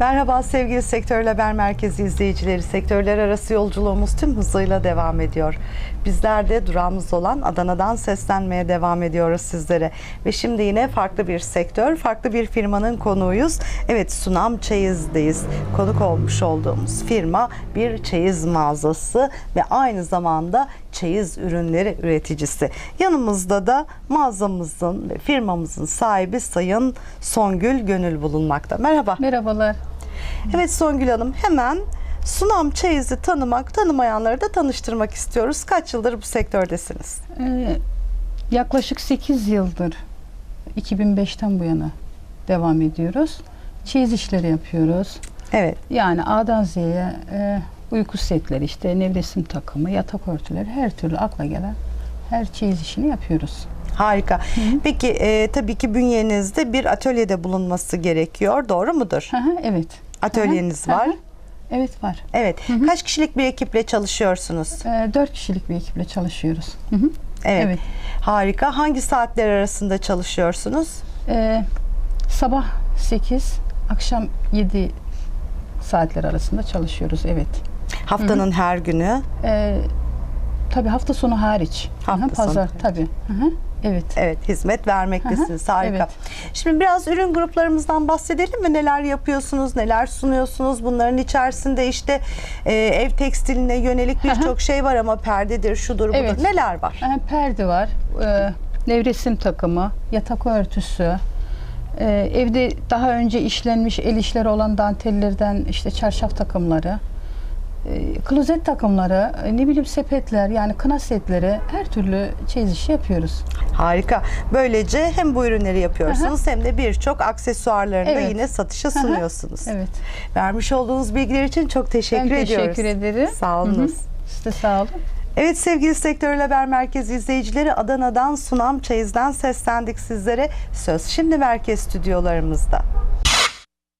Merhaba sevgili Sektör Haber Merkezi izleyicileri. Sektörler arası yolculuğumuz tüm hızıyla devam ediyor. Bizler de durağımız olan Adana'dan seslenmeye devam ediyoruz sizlere. Ve şimdi yine farklı bir sektör, farklı bir firmanın konuğuyuz. Evet Sunam Çeyiz'deyiz. Konuk olmuş olduğumuz firma bir çeyiz mağazası ve aynı zamanda çeyiz ürünleri üreticisi. Yanımızda da mağazamızın ve firmamızın sahibi Sayın Songül Gönül bulunmakta. Merhaba. Merhabalar. Evet Songül Hanım hemen Sunam Çeyiz'i tanımak, tanımayanları da tanıştırmak istiyoruz. Kaç yıldır bu sektördesiniz? Ee, yaklaşık 8 yıldır 2005'ten bu yana devam ediyoruz. Çeyiz işleri yapıyoruz. Evet. Yani A'dan Z'ye e, uyku setleri işte nevresim takımı, yatak örtüleri her türlü akla gelen her çeyiz işini yapıyoruz. Harika. Peki e, tabii ki bünyenizde bir atölyede bulunması gerekiyor. Doğru mudur? Hı hı, evet. Atölyeniz Hı hı, var. hı hı. Evet var. Evet. Kaç kişilik bir ekiple çalışıyorsunuz? 4 kişilik bir ekiple çalışıyoruz. Hı hı. Evet. Evet. Harika. Hangi saatler arasında çalışıyorsunuz? Ee, sabah 8, akşam 7 saatler arasında çalışıyoruz. Evet. Haftanın her günü. Ee, tabii hafta sonu hariç. Hafta sonu Pazar hariç. tabii. Hı hı, Evet. Evet, hizmet vermektesiniz. Hı, Harika. evet. Şimdi biraz ürün gruplarımızdan bahsedelim mi? Neler yapıyorsunuz, neler sunuyorsunuz? Bunların içerisinde işte e, ev tekstiline yönelik birçok şey var ama perdedir, şudur, budur. Evet. Neler var? Ee, perde var. Ee, nevresim takımı, yatak örtüsü. ee, evde daha önce işlenmiş el işleri olan dantellerden işte çarşaf takımları. Ee, klozet takımları, e, ne bileyim sepetler yani kına setleri her türlü çeyiz işi yapıyoruz. Harika. Böylece hem bu ürünleri yapıyorsunuz hem de birçok aksesuarlarını da Evet. yine satışa hı. sunuyorsunuz. Evet. Vermiş olduğunuz bilgiler için çok teşekkür ben ediyoruz. teşekkür ederim. Sağ olunuz. Hı hı. Siz de sağ olun. Evet sevgili Sektör Haber Merkezi izleyicileri Adana'dan Sunam Çeyiz'den seslendik sizlere. Söz şimdi merkez stüdyolarımızda.